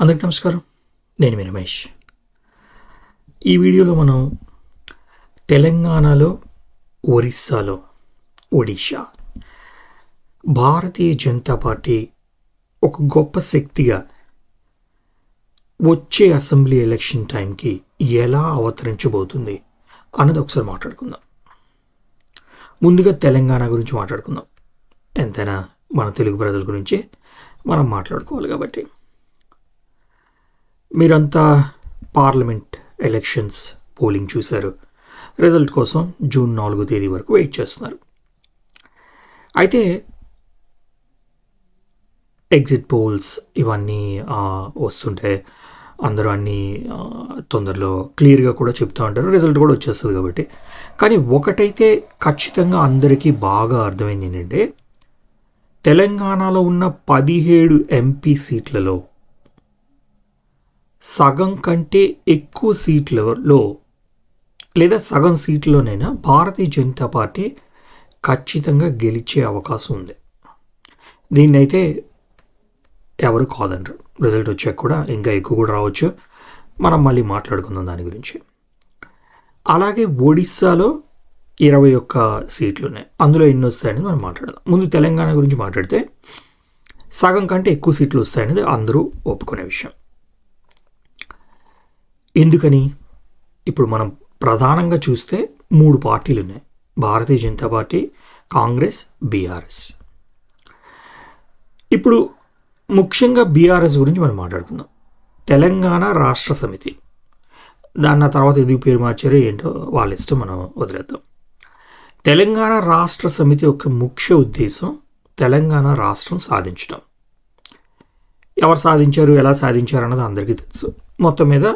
అందరికి నమస్కారం. నేను మీ రమేష్. ఈ వీడియోలో మనం తెలంగాణలో ఒరిస్సాలో ఒడిషా భారతీయ జనతా పార్టీ ఒక గొప్ప శక్తిగా వచ్చే అసెంబ్లీ ఎలక్షన్ టైంకి ఎలా అవతరించబోతుంది అన్నది ఒకసారి మాట్లాడుకుందాం. ముందుగా తెలంగాణ గురించి మాట్లాడుకుందాం. ఎంతైనా మన తెలుగు ప్రజల గురించి మనం మాట్లాడుకోవాలి కాబట్టి. మీరంతా పార్లమెంట్ ఎలక్షన్స్ పోలింగ్ చూశారు. రిజల్ట్ కోసం జూన్ నాలుగో తేదీ వరకు వెయిట్ చేస్తున్నారు. అయితే ఎగ్జిట్ పోల్స్ ఇవన్నీ వస్తుంటే అందరూ అన్నీ తొందరలో క్లియర్గా కూడా చెప్తూ ఉంటారు. రిజల్ట్ కూడా వచ్చేస్తుంది కాబట్టి. కానీ ఒకటైతే ఖచ్చితంగా అందరికీ బాగా అర్థమైంది ఏంటంటే తెలంగాణలో ఉన్న పదిహేడు ఎంపీ సీట్లలో సగం కంటే ఎక్కువ సీట్లలో లేదా సగం సీట్లోనైనా భారతీయ జనతా పార్టీ ఖచ్చితంగా గెలిచే అవకాశం ఉంది. దీన్నైతే ఎవరు కాదనరు రిజల్ట్ వచ్చాక కూడా ఇంకా ఎక్కువ కూడా రావచ్చు. మనం మళ్ళీ మాట్లాడుకుందాం దాని గురించి. అలాగే ఒడిస్సాలో ఇరవై ఒక్క సీట్లు ఉన్నాయి అందులో ఎన్ని వస్తాయని మనం మాట్లాడదాం. ముందు తెలంగాణ గురించి మాట్లాడితే సగం కంటే ఎక్కువ సీట్లు వస్తాయనేది అందరూ ఒప్పుకునే విషయం. ఎందుకని? ఇప్పుడు మనం ప్రధానంగా చూస్తే మూడు పార్టీలు ఉన్నాయి భారతీయ జనతా పార్టీ కాంగ్రెస్ బీఆర్ఎస్. ఇప్పుడు ముఖ్యంగా బీఆర్ఎస్ గురించి మనం మాట్లాడుకుందాం. తెలంగాణ రాష్ట్ర సమితి. దాన్ని తర్వాత ఎందుకు పేరు మార్చారు ఏంటో వాళ్ళ ఇష్టం మనం వదిలేద్దాం. తెలంగాణ రాష్ట్ర సమితి యొక్క ముఖ్య ఉద్దేశం తెలంగాణ రాష్ట్రం సాధించడం. ఎవరు సాధించారు ఎలా సాధించారు అన్నది అందరికీ తెలుసు. మొత్తం మీద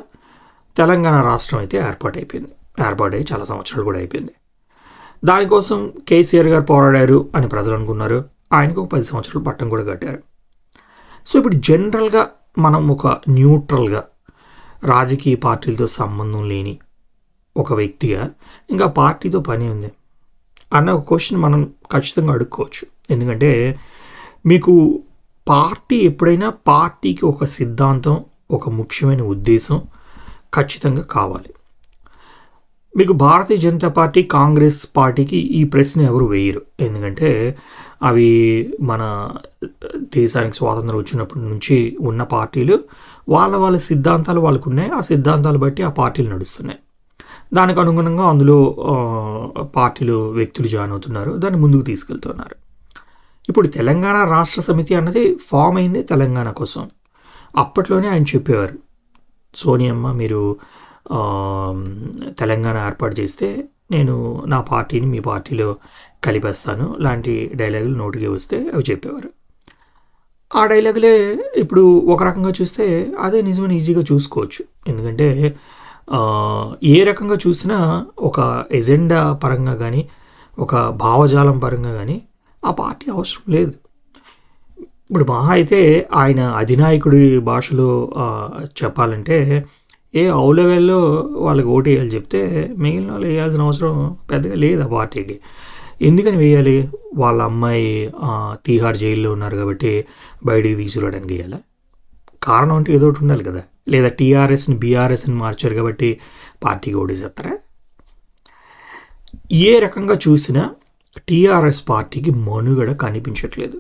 తెలంగాణ రాష్ట్రం అయితే ఏర్పాటైపోయింది. ఏర్పాటై చాలా సంవత్సరాలు కూడా అయిపోయింది. దానికోసం కేసీఆర్ గారు పోరాడారు అని ప్రజలు అనుకున్నారు. ఆయనకు ఒక పది సంవత్సరాలు పట్టం కూడా కట్టారు. సో ఇప్పుడు జనరల్గా మనం ఒక న్యూట్రల్గా రాజకీయ పార్టీలతో సంబంధం లేని ఒక వ్యక్తిగా ఇంకా పార్టీతో పని ఉంది అన్న ఒక క్వశ్చన్ మనం ఖచ్చితంగా అడుక్కోవచ్చు. ఎందుకంటే మీకు పార్టీ ఎప్పుడైనా పార్టీకి ఒక సిద్ధాంతం ఒక ముఖ్యమైన ఉద్దేశం ఖచ్చితంగా కావాలి. మీకు భారతీయ జనతా పార్టీ కాంగ్రెస్ పార్టీకి ఈ ప్రశ్న ఎవరు వేయరు? ఎందుకంటే అవి మన దేశానికి స్వాతంత్రం వచ్చినప్పటి నుంచి ఉన్న పార్టీలు. వాళ్ళ వాళ్ళ సిద్ధాంతాలు వాళ్ళకు ఉన్నాయి ఆ సిద్ధాంతాలు బట్టి ఆ పార్టీలు నడుస్తున్నాయి. దానికి అనుగుణంగా అందులో పార్టీలు వ్యక్తులు జాయిన్ అవుతున్నారు. దాన్ని ముందుకు తీసుకెళ్తున్నారు. ఇప్పుడు తెలంగాణ రాష్ట్ర సమితి అన్నది ఫామ్ అయింది తెలంగాణ కోసం. అప్పట్లోనే ఆయన చెప్పేవారు సోనియమ్మ మీరు తెలంగాణ ఏర్పాటు చేస్తే నేను నా పార్టీని మీ పార్టీలో కలిపేస్తాను. లాంటి డైలాగులు నోటికి వస్తే అవి చెప్పేవారు. ఆ డైలాగులే ఇప్పుడు ఒక రకంగా చూస్తే అదే నిజమని ఈజీగా చూసుకోవచ్చు. ఎందుకంటే ఏ రకంగా చూసినా ఒక ఎజెండా పరంగా కానీ ఒక భావజాలం పరంగా కానీ ఆ పార్టీ అవసరం లేదు. ఇప్పుడు మహా అయితే ఆయన అధినాయకుడి భాషలో చెప్పాలంటే ఏ అవులగల్లో వాళ్ళకి ఓటు వేయాలి చెప్తే మిగిలిన వాళ్ళు వేయాల్సిన అవసరం పెద్దగా లేదు ఆ పార్టీకి. ఎందుకని వేయాలి? వాళ్ళ అమ్మాయి తీహార్ జైల్లో ఉన్నారు కాబట్టి బయటికి తీసుకురావడానికి వేయాలి? కారణం అంటే ఏదో ఒకటి ఉండాలి కదా. లేదా టీఆర్ఎస్ని బీఆర్ఎస్ని మార్చారు కాబట్టి పార్టీకి ఓటేసేస్తారా? ఏ రకంగా చూసినా టీఆర్ఎస్ పార్టీకి మనుగడ కనిపించట్లేదు.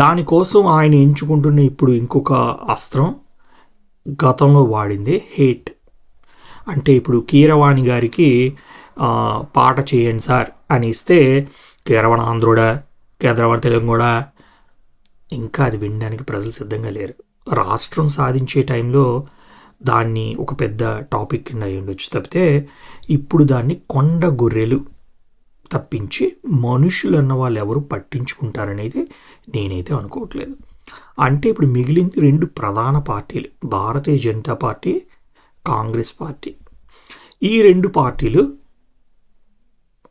దానికోసం ఆయన ఎంచుకుంటున్న ఇప్పుడు ఇంకొక అస్త్రం గతంలో వాడిందే హేట్. అంటే ఇప్పుడు కీరవాణి గారికి పాట చేయండి సార్ అని ఇస్తే కీరవణ ఆంధ్రుడా కేంద్రవాణి తెలంగాణ ఇంకా అది వినడానికి ప్రజలు సిద్ధంగా లేరు. రాష్ట్రం సాధించే టైంలో దాన్ని ఒక పెద్ద టాపిక్ కింద అయి ఉండొచ్చు తప్పితే ఇప్పుడు దాన్ని కొండ గొర్రెలు తప్పించి మనుషులు అన్న వాళ్ళు ఎవరు పట్టించుకుంటారనేది నేనైతే అనుకోవట్లేదు. అంటే ఇప్పుడు మిగిలింది రెండు ప్రధాన పార్టీలు భారతీయ జనతా పార్టీ కాంగ్రెస్ పార్టీ. ఈ రెండు పార్టీలు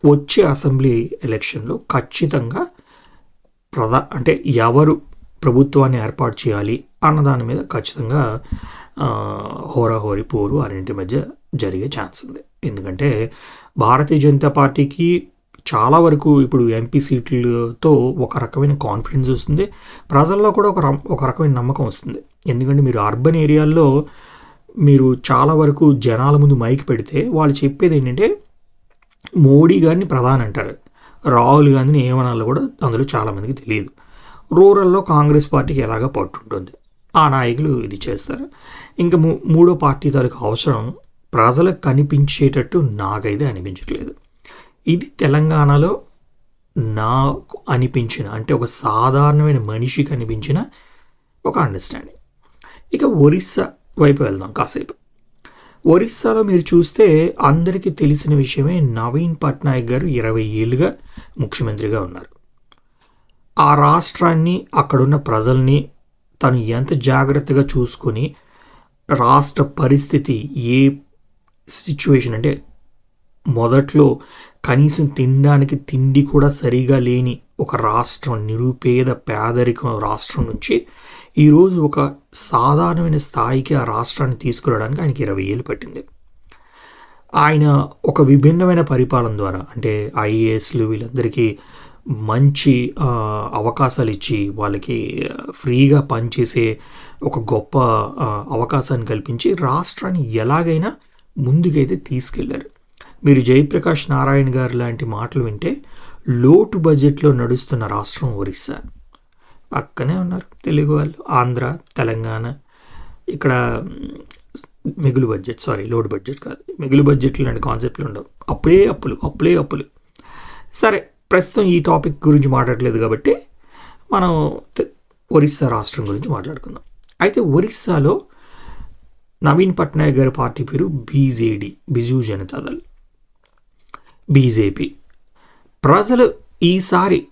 వచ్చే అసెంబ్లీ ఎలక్షన్లో ఖచ్చితంగా ప్రధా అంటే ఎవరు ప్రభుత్వాన్ని ఏర్పాటు చేయాలి అన్న దాని మీద ఖచ్చితంగా హోరాహోరి పోరు అన్నింటి మధ్య జరిగే ఛాన్స్ ఉంది. ఎందుకంటే భారతీయ జనతా పార్టీకి చాలా వరకు ఇప్పుడు ఎంపీ సీట్లతో ఒక రకమైన కాన్ఫిడెన్స్ వస్తుంది. ప్రజల్లో కూడా ఒక రం- ఒక రకమైన నమ్మకం వస్తుంది. ఎందుకంటే మీరు అర్బన్ ఏరియాల్లో మీరు చాలా వరకు జనాల ముందు మైక్ పెడితే వాళ్ళు చెప్పేది ఏంటంటే మోడీ గారిని ప్రధాని అంటారు. రాహుల్ గాంధీని ఏమనాలో కూడా అందులో చాలామందికి తెలియదు. రూరల్లో కాంగ్రెస్ పార్టీకి ఎలాగ పట్టుంటుంది ఆ నాయకులు ఇది చేస్తారు. ఇంకా మూ- మూడో పార్టీ తాలూకు అవసరం ప్రజలకు కనిపించేటట్టు నాకైతే అనిపించట్లేదు. ఇది తెలంగాణలో నాకు అనిపించిన అంటే ఒక సాధారణమైన మనిషికి అనిపించిన ఒక అండర్స్టాండింగ్ ఇక ఒరిస్సా వైపు వెళ్దాం కాసేపు. ఒరిస్సాలో మీరు చూస్తే అందరికీ తెలిసిన విషయమే నవీన్ పట్నాయక్ గారు ఇరవై ఏళ్ళుగా ముఖ్యమంత్రిగా ఉన్నారు. ఆ రాష్ట్రాన్ని అక్కడున్న ప్రజల్ని తను ఎంత జాగ్రత్తగా చూసుకొని రాష్ట్ర పరిస్థితి ఏ సిచ్యువేషన్ అంటే మొదట్లో కనీసం తినడానికి తిండి కూడా సరిగా లేని ఒక రాష్ట్రం నిరుపేద పేదరికం రాష్ట్రం నుంచి ఈరోజు ఒక సాధారణమైన స్థాయికి ఆ రాష్ట్రాన్ని తీసుకురావడానికి ఆయనకి ఇరవై ఏళ్ళు పట్టింది. ఆయన ఒక విభిన్నమైన పరిపాలన ద్వారా అంటే ఐఏఎస్లు వీళ్ళందరికీ మంచి అవకాశాలు ఇచ్చి వాళ్ళకి ఫ్రీగా పనిచేసే ఒక గొప్ప అవకాశాన్ని కల్పించి రాష్ట్రాన్ని ఎలాగైనా ముందుకైతే తీసుకెళ్ళారు. మీరు జయప్రకాష్ నారాయణ గారు లాంటి మాటలు వింటే లోటు బడ్జెట్లో నడుస్తున్న రాష్ట్రం ఒరిస్సా. పక్కనే ఉన్నారు తెలుగు వాళ్ళు ఆంధ్ర తెలంగాణ. ఇక్కడ మిగులు బడ్జెట్ సారీ లోడ్ బడ్జెట్ కాదు. మిగులు బడ్జెట్ లాంటి కాన్సెప్ట్లు ఉండవు. అప్పుడే అప్పులు అప్పులే అప్పులు. సరే ప్రస్తుతం ఈ టాపిక్ గురించి మాట్లాడలేదు కాబట్టి మనం ఒరిస్సా రాష్ట్రం గురించి మాట్లాడుకుందాం. అయితే ఒరిస్సాలో నవీన్ పట్నాయక్ గారి పార్టీ పేరు బీజేడీ బిజు జనతాదళ్ బీజేపీ. ప్రజలు ఈసారి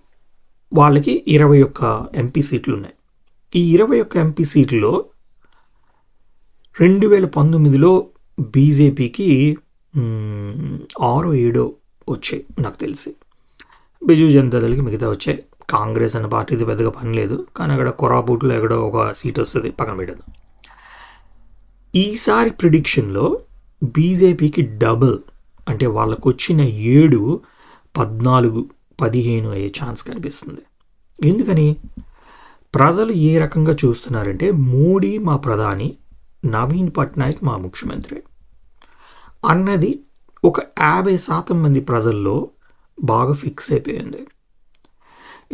వాళ్ళకి ఇరవై ఒక్క ఎంపీ సీట్లు ఉన్నాయి ఈ ఇరవై ఒక్క ఎంపీ సీట్లో రెండు వేల పంతొమ్మిదిలో బీజేపీకి ఆరు ఆరో ఏడో వచ్చాయి నాకు తెలిసి. బిజు జనతాదళకి మిగతా వచ్చాయి. కాంగ్రెస్ అనే పార్టీది పెద్దగా పని లేదు. కానీ అక్కడ కొరాపూట్లో ఎక్కడో ఒక సీట్ వస్తుంది పక్కన పెట్టదు ఈసారి ప్రిడిక్షన్లో బీజేపీకి డబుల్ అంటే వాళ్ళకు వచ్చిన ఏడు పద్నాలుగు పదిహేను అయ్యే ఛాన్స్ కనిపిస్తుంది. ఎందుకని? ప్రజలు ఏ రకంగా చూస్తున్నారంటే మోడీ మా ప్రధాని నవీన్ పట్నాయక్ మా ముఖ్యమంత్రి. అన్నది ఒక యాభై శాతం మంది ప్రజల్లో బాగా ఫిక్స్ అయిపోయింది.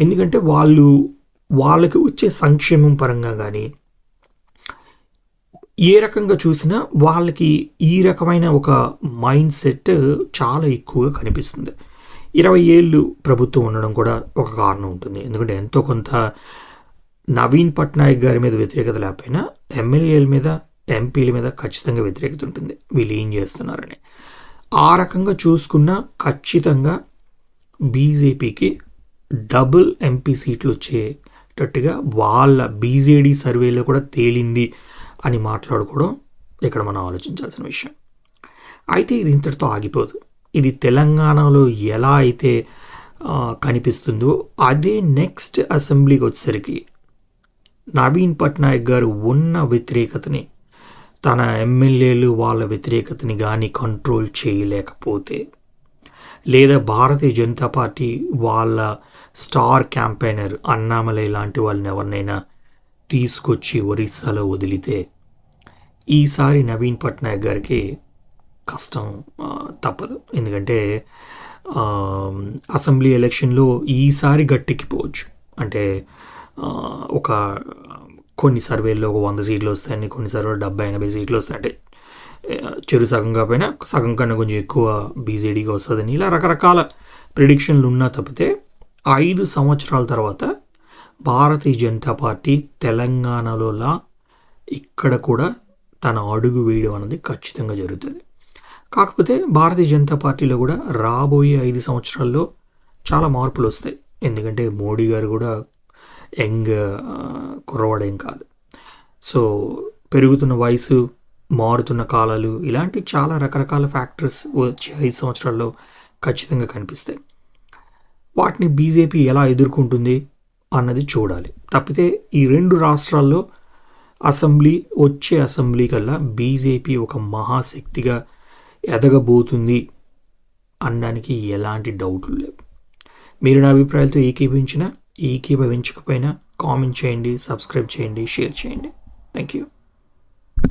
ఎందుకంటే వాళ్ళు వాళ్ళకి వచ్చే సంక్షేమం పరంగా కానీ ఏ రకంగా చూసినా వాళ్ళకి ఈ రకమైన ఒక మైండ్ సెట్ చాలా ఎక్కువగా కనిపిస్తుంది. ఇరవై ఏళ్ళు ప్రభుత్వం ఉండడం కూడా ఒక కారణం ఉంటుంది. ఎందుకంటే ఎంతో కొంత నవీన్ పట్నాయక్ గారి మీద వ్యతిరేకత లేకపోయినా ఎమ్మెల్యేల మీద ఎంపీల మీద ఖచ్చితంగా వ్యతిరేకత ఉంటుంది. వీళ్ళు ఏం చేస్తున్నారని. ఆ రకంగా చూసుకున్నా ఖచ్చితంగా బీజేపీకి డబుల్ ఎంపీ సీట్లు వచ్చేటట్టుగా వాళ్ళ బీజేడీ సర్వేలో కూడా తేలింది అని మాట్లాడుకోవడం ఇక్కడ మనం ఆలోచించాల్సిన విషయం. అయితే ఇది ఇంతటితో ఆగిపోదు. ఇది తెలంగాణలో ఎలా అయితే కనిపిస్తుందో అదే నెక్స్ట్ అసెంబ్లీకి వచ్చేసరికి నవీన్ పట్నాయక్ గారు ఉన్న వ్యతిరేకతని తన ఎమ్మెల్యేలు వాళ్ళ వ్యతిరేకతని కానీ కంట్రోల్ చేయలేకపోతే లేదా భారతీయ జనతా పార్టీ వాళ్ళ స్టార్ క్యాంపెయినర్ అన్నామలై లాంటి వాళ్ళని ఎవరినైనా తీసుకొచ్చి ఒరిస్సాలో వదిలితే ఈసారి నవీన్ పట్నాయక్ గారికి కష్టం తప్పదు. ఎందుకంటే అసెంబ్లీ ఎలక్షన్లో ఈసారి గట్టెక్కిపోవచ్చు. అంటే ఒక కొన్ని సర్వేల్లో ఒక వంద సీట్లు వస్తాయని కొన్ని సర్వేలు డెబ్బై ఎనభై సీట్లు వస్తాయంటే అంటే చెరు సగం కాకపోయినా సగం కన్నా కొంచెం ఎక్కువ బీజేడీగా వస్తుందని ఇలా రకరకాల ప్రిడిక్షన్లు ఉన్నా తప్పితే ఐదు సంవత్సరాల తర్వాత భారతీయ జనతా పార్టీ తెలంగాణలోలా ఇక్కడ కూడా తన అడుగు వేయడం అన్నది ఖచ్చితంగా జరుగుతుంది. కాకపోతే భారతీయ జనతా పార్టీలో కూడా రాబోయే ఐదు సంవత్సరాల్లో చాలా మార్పులు వస్తాయి. ఎందుకంటే మోడీ గారు కూడా యంగ్ ఆ, కుర్రవాడేం కాదు. సో పెరుగుతున్న వయసు మారుతున్న కాలాలు ఇలాంటి చాలా రకరకాల ఫ్యాక్టర్స్ వచ్చే ఐదు సంవత్సరాల్లో ఖచ్చితంగా కనిపిస్తాయి. వాటిని బీజేపీ ఎలా ఎదుర్కొంటుంది అన్నది చూడాలి. తప్పితే ఈ రెండు రాష్ట్రాల్లో అసెంబ్లీ వచ్చే అసెంబ్లీ కల్లా బీజేపీ ఒక మహాశక్తిగా ఎదగబోతుంది అనడానికి ఎలాంటి డౌట్లు లేవు. మీరు నా అభిప్రాయాలతో ఏకీభవించినా ఏకీభవించకపోయినా కామెంట్ చేయండి సబ్స్క్రైబ్ చేయండి షేర్ చేయండి. Thank you